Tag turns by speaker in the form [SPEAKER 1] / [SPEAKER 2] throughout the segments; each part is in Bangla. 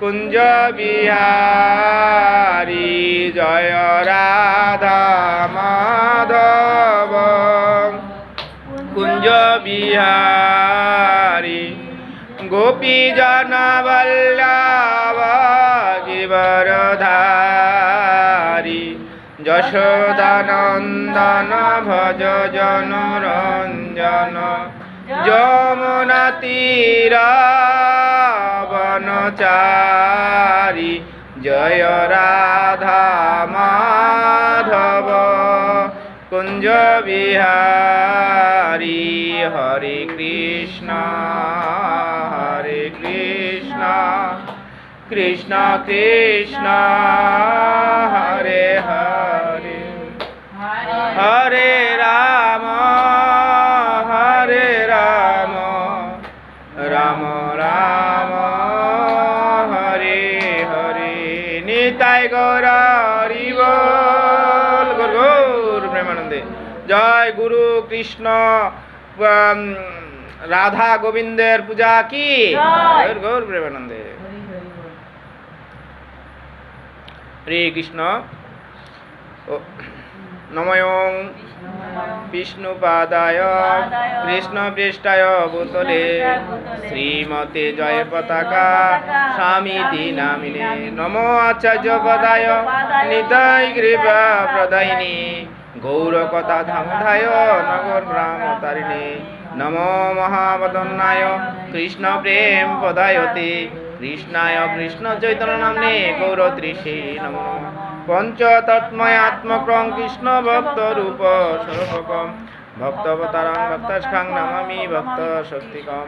[SPEAKER 1] কুঞ্জ বিহারি জয় রাধা মাধব কুঞ্জ বিহারি গোপী জনবল্লব জনবল্লভ ধারি যশোদানন্দন ভজ জনরঞ্জন যমুনা তীরা বনচারী জয় রাধা মাধব কুঞ্জ বিহারি হরে কৃষ্ণ হরে কৃষ্ণ কৃষ্ণ কৃষ্ণ হরে হরে হরে রা জয় গুরু কৃষ্ণ রাধা গোবিন্দের পূজা কি গৌর প্রেমানন্দে হরে কৃষ্ণ নময়ং বিষ্ণুপাদায় কৃষ্ণপৃষ্ঠায় ভূতলে শ্রীমতে জয় পতাকা স্বামীতি নামিনে নম আচার্য পদায় নিতাই কৃপা প্রদায়িনী গৌরকতা ধামধায় নগর গ্রাম তারিণী নম মহাবদন্যায় কৃষ্ণ প্রেম পদায়তে কৃষ্ণায় কৃষ্ণ চৈতন্য নামনে গৌর ত্রিশে নম পঞ্চতত্ময় আত্মক্রম কৃষ্ণ ভক্ত রূপ সর্বকম ভক্তবতারং ভক্তস্কাং নমামি ভক্ত শক্তিকম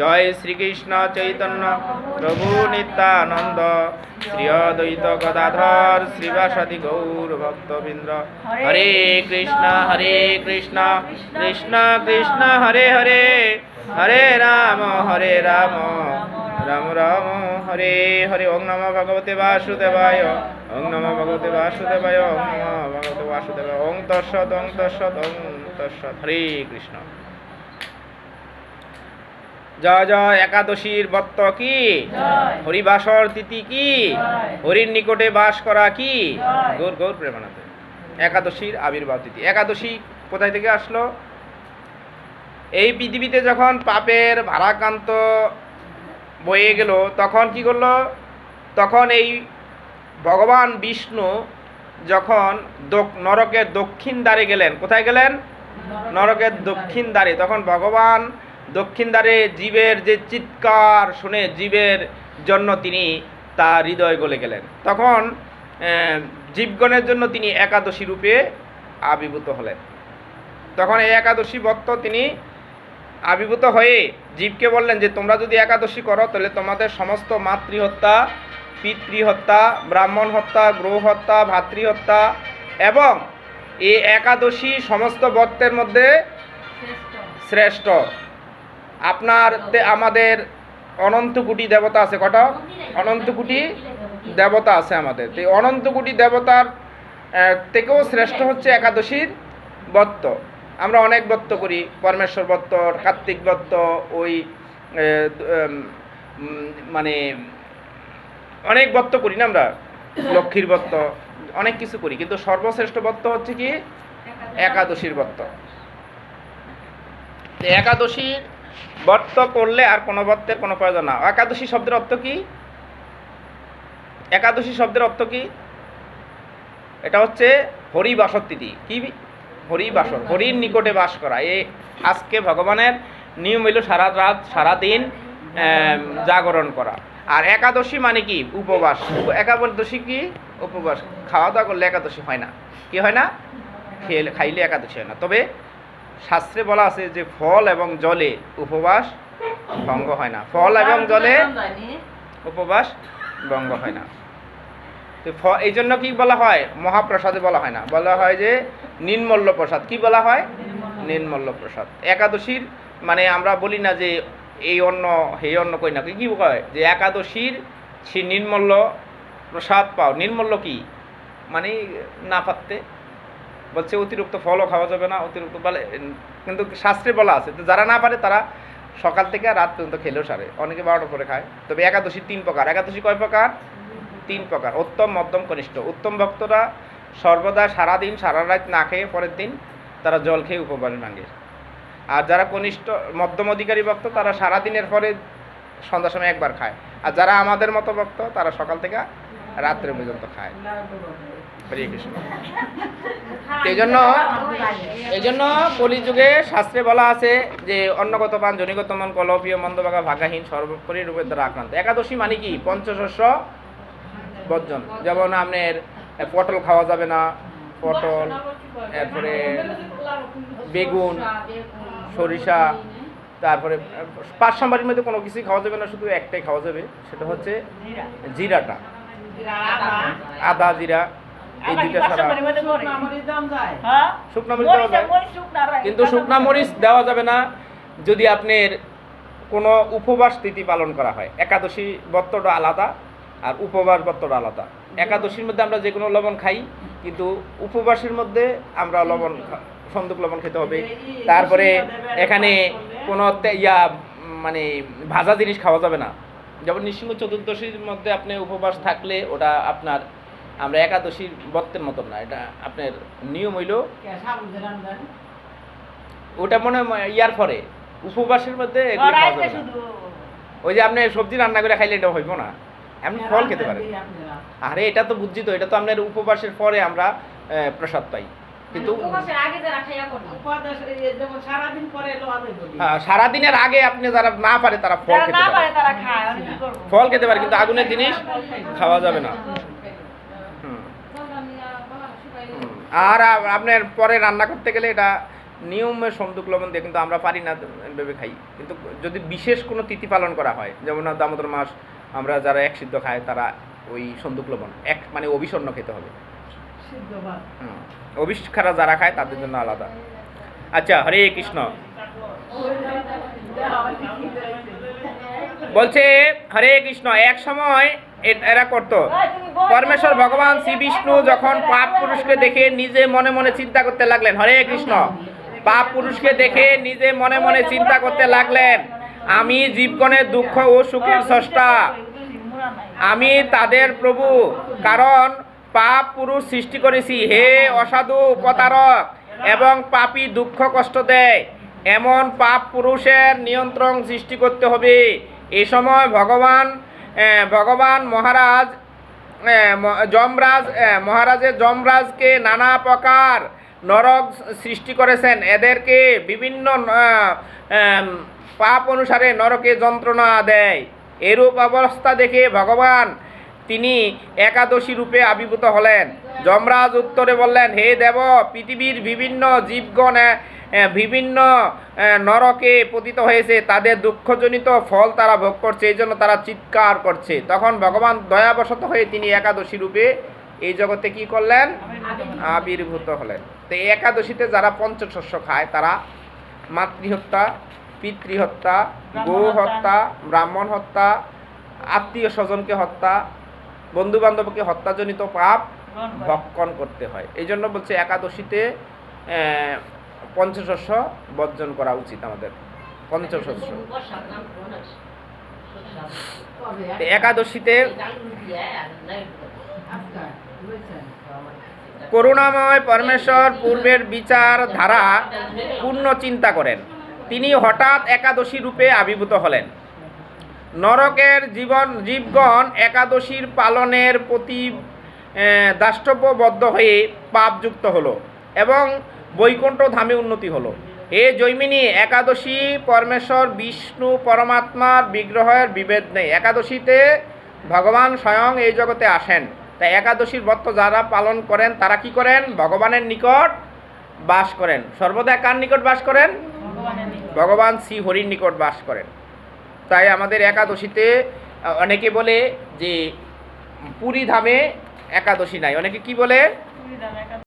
[SPEAKER 1] জয় শ্রীকৃষ্ণ চৈতন্য প্রভু নিত্যানন্দ শ্রী অদ্বৈত গদাধর শ্রীবাসাদি গৌর ভক্তবৃন্দ হরে কৃষ্ণ হরে কৃষ্ণ কৃষ্ণ কৃষ্ণ হরে হরে হরে রাম হরে রাম রাম রাম হরে হরে ওং নম ভগবতে বাসুদেবায় ওং নম ভগবতে বাসুদেবায় ওং নম ভগবতে বাসুদেবায় ওং তৎসৎ ওং তৎসৎ ওং হরে কৃষ্ণ জয় জয় একাদশীর বত্ত কি হরিবাসর তিথি কি হরির নিকটে বাস করা কি গৌর গৌর প্রেমানন্দ একাদশীর আবির্ভাব তিথি একাদশী কোথায় থেকে আসলো এই পৃথিবীতে যখন পাপের ভারাক্রান্ত বয়ে গেল তখন কি করলো তখন এই ভগবান বিষ্ণু যখন নরকের দক্ষিণ দ্বারে গেলেন কোথায় গেলেন নরকের দক্ষিণ দ্বারে তখন ভগবান দক্ষিণ দ্বারে জীবের যে চিৎকার শুনে জীবের জন্য তিনি তা হৃদয় গলে গেলেন তখন জীবগণের জন্য তিনি একাদশী রূপে আবির্ভূত হলেন তখন এই একাদশী ভক্ত তিনি আবির্ভূত হয়ে জীবকে বললেন যে তোমরা যদি একাদশী করো তাহলে তোমাদের সমস্ত মাতৃহত্যা পিতৃহত্যা ব্রাহ্মণ হত্যা গ্রহ হত্যা ভাতৃহত্যা এবং এই একাদশী সমস্ত বর্তের মধ্যে শ্রেষ্ঠ আপনার আমাদের অনন্ত দেবতা আছে কটা অনন্ত দেবতা আছে আমাদের তো অনন্ত দেবতার থেকেও শ্রেষ্ঠ হচ্ছে একাদশীর বত্ত আমরা অনেক ব্রত করি পরমেশ্বর ব্রত কার্তিক ব্রত ওই মানে অনেক ব্রত করি না আমরা লক্ষ্মীর ব্রত অনেক কিছু করি কিন্তু সর্বশ্রেষ্ঠ ব্রত হচ্ছে কি একাদশীর ব্রত একাদশীর ব্রত করলে আর কোনো ব্রতের কোনো প্রয়োজন না একাদশী শব্দের অর্থ কি একাদশী শব্দের অর্থ কি এটা হচ্ছে হরি বাসতিথি কি হরি বাস হরির নিকটে বাস করা এ আজকে ভগবানের নিয়ম হইল সারা রাত সারা দিন জাগরণ করা আর একাদশী মানে কি উপবাস একাদশী কি উপবাস খাওয়া দাওয়া করলে একাদশী হয় না কি হয় না খেলে খাইলে একাদশী হয় না তবে শাস্ত্রে বলা আছে যে ফল এবং জলে উপবাস ভঙ্গ হয় না ফল এবং জলে উপবাস ভঙ্গ হয় না তো এই জন্য কি বলা হয় মহাপ্রসাদে বলা হয় না বলা হয় যে নির্মল্য প্রসাদ কি বলা হয় নির্মল্য প্রসাদ একাদশীর মানে আমরা বলি না যে এই অন্য হে অন্য কই না কি কয় যে একাদশীর সে নির্মল্য প্রসাদ পাও নির্মূল্য কি মানে না পারতে বলছে অতিরিক্ত ফলও খাওয়া যাবে না অতিরিক্ত বলে কিন্তু শাস্ত্রে বলা আছে তো যারা না পারে তারা সকাল থেকে রাত পর্যন্ত খেলেও সারে অনেকে বারোটা করে খায় তবে একাদশী তিন প্রকার একাদশী কয় প্রকার তিন প্রকার উত্তম মধ্যম কনিষ্ঠ উত্তম ভক্তরা সর্বদা সারাদিন সারা রাত না খেয়ে পরের দিন তারা জল খেয়ে উপবাস ভাঙে আর যারা কনিষ্ঠ মধ্যম অধিকারী ভক্ত তারা দিনের পরে সন্ধ্যার সময় একবার খায় আর যারা আমাদের মতো ভক্ত তারা সকাল থেকে রাত্রে পর্যন্ত খায় হরে কৃষ্ণ এই জন্য এই জন্য কলিযুগে শাস্ত্রে বলা আছে যে অন্নগত পান জনিগত মন কলপীয় মন্দবাগা ভাগাহীন সর্বোপরি রূপে দ্বারা আক্রান্ত একাদশী মানে কি পঞ্চশস্য বর্জন যেমন আপনার পটল খাওয়া যাবে না পটল তারপরে বেগুন সরিষা তারপরে পাঁচ সম্বারের মধ্যে কোনো কিছুই খাওয়া যাবে না শুধু একটাই খাওয়া যাবে সেটা হচ্ছে জিরাটা আদা জিরা
[SPEAKER 2] এই দুইটা ছাড়া শুকনা মরিচ
[SPEAKER 1] দেওয়া যায় হ্যাঁ? কিন্তু শুকনা মরিচ দেওয়া যাবে না যদি আপনার কোনো উপবাস তিথি পালন করা হয় একাদশী ব্রতটা আলাদা আর উপবাস ব্রতটা আলাদা একাদশীর মধ্যে আমরা যে কোনো লবণ খাই কিন্তু উপবাসের মধ্যে আমরা লবণ সন্দুক লবণ খেতে হবে তারপরে এখানে কোনো ইয়া মানে ভাজা জিনিস খাওয়া যাবে না যেমন নৃসিংহ চতুর্দশীর মধ্যে আপনি উপবাস থাকলে ওটা আপনার আমরা একাদশীর বর্তের মতো না এটা আপনার নিয়ম হইল ওটা মনে ইয়ার পরে উপবাসের মধ্যে ওই যে আপনি সবজি রান্না করে খাইলে এটা হইব না আপনি ফল খেতে পারেন আরে এটা তো বুঝছি তো এটা তো আপনার উপবাসের পরে আমরা প্রসাদ পাই কিন্তু হ্যাঁ, সারাদিনের আগে আপনি যারা না পারে তারা ফল খেতে পারে ফল খেতে পারে কিন্তু আগুনের জিনিস খাওয়া যাবে না আর আপনার পরে রান্না করতে গেলে এটা নিয়মে সন্দুক লবণ দিয়ে কিন্তু আমরা পারি না ভেবে খাই কিন্তু যদি বিশেষ কোনো তিথি পালন করা হয় যেমন দামোদর মাস আমরা যারা এক সিদ্ধ খায় তারা ওই সন্দুক লবণ এক মানে অভিষন্ন খেতে হবে অভিষ্কারা যারা খায় তাদের জন্য আলাদা আচ্ছা হরে কৃষ্ণ বলছে হরে কৃষ্ণ এক সময় এরা করত পরমেশ্বর ভগবান শ্রী বিষ্ণু যখন পাপ পুরুষকে দেখে নিজে মনে মনে চিন্তা করতে লাগলেন হরে কৃষ্ণ পাপ পুরুষকে দেখে নিজে মনে মনে চিন্তা করতে লাগলেন আমি জীবগণের দুঃখ ও সুখের স্রষ্টা আমি তাদের প্রভু কারণ পাপ পুরুষ সৃষ্টি করেছি হে অসাধু প্রতারক এবং পাপি দুঃখ কষ্ট দেয় এমন পাপ পুরুষের নিয়ন্ত্রণ সৃষ্টি করতে হবে এ সময় ভগবান ভগবান মহারাজ যমরাজ মহারাজের যমরাজকে নানা প্রকার নরক সৃষ্টি করেছেন এদেরকে বিভিন্ন পাপ অনুসারে নরকে যন্ত্রণা দেয় এরূপ অবস্থা দেখে ভগবান তিনি একাদশী রূপে আবির্ভূত হলেন যমরাজ উত্তরে বললেন হে দেব পৃথিবীর বিভিন্ন জীবগণ বিভিন্ন নরকে পতিত হয়েছে তাদের দুঃখজনিত ফল তারা ভোগ করছে এই জন্য তারা চিৎকার করছে তখন ভগবান দয়াবশত হয়ে তিনি একাদশী রূপে এই জগতে কি করলেন আবির্ভূত হলেন তো এই একাদশীতে যারা পঞ্চশস্য খায় তারা মাতৃহত্যা পিতৃহত্যা গো হত্যা ব্রাহ্মণ হত্যা আত্মীয় স্বজনকে হত্যা বন্ধু বান্ধবকে হত্যাজনিত পাপ ভক্ষণ করতে হয় এই জন্য বলছে একাদশীতে পঞ্চশস্য বর্জন করা উচিত আমাদের পঞ্চশস্য একাদশীতে করুণাময় পরমেশ্বর পূর্বের বিচার ধারা পূর্ণ চিন্তা করেন তিনি হঠাৎ একাদশী রূপে আবির্ভূত হলেন নরকের জীবন জীবগণ একাদশীর পালনের প্রতি দাষ্টব্যবদ্ধ হয়ে পাপযুক্ত হলো এবং বৈকুণ্ঠ ধামে উন্নতি হলো এ জৈমিনী একাদশী পরমেশ্বর বিষ্ণু পরমাত্মার বিগ্রহের বিভেদ নেই একাদশীতে ভগবান স্বয়ং এই জগতে আসেন তাই একাদশীর ব্রত যারা পালন করেন তারা কি করেন ভগবানের নিকট বাস করেন সর্বদা কার নিকট বাস করেন ভগবান শ্রী হরির নিকট বাস করেন তাই আমাদের একাদশীতে অনেকে বলে যে পুরী ধামে একাদশী নাই অনেকে কি বলে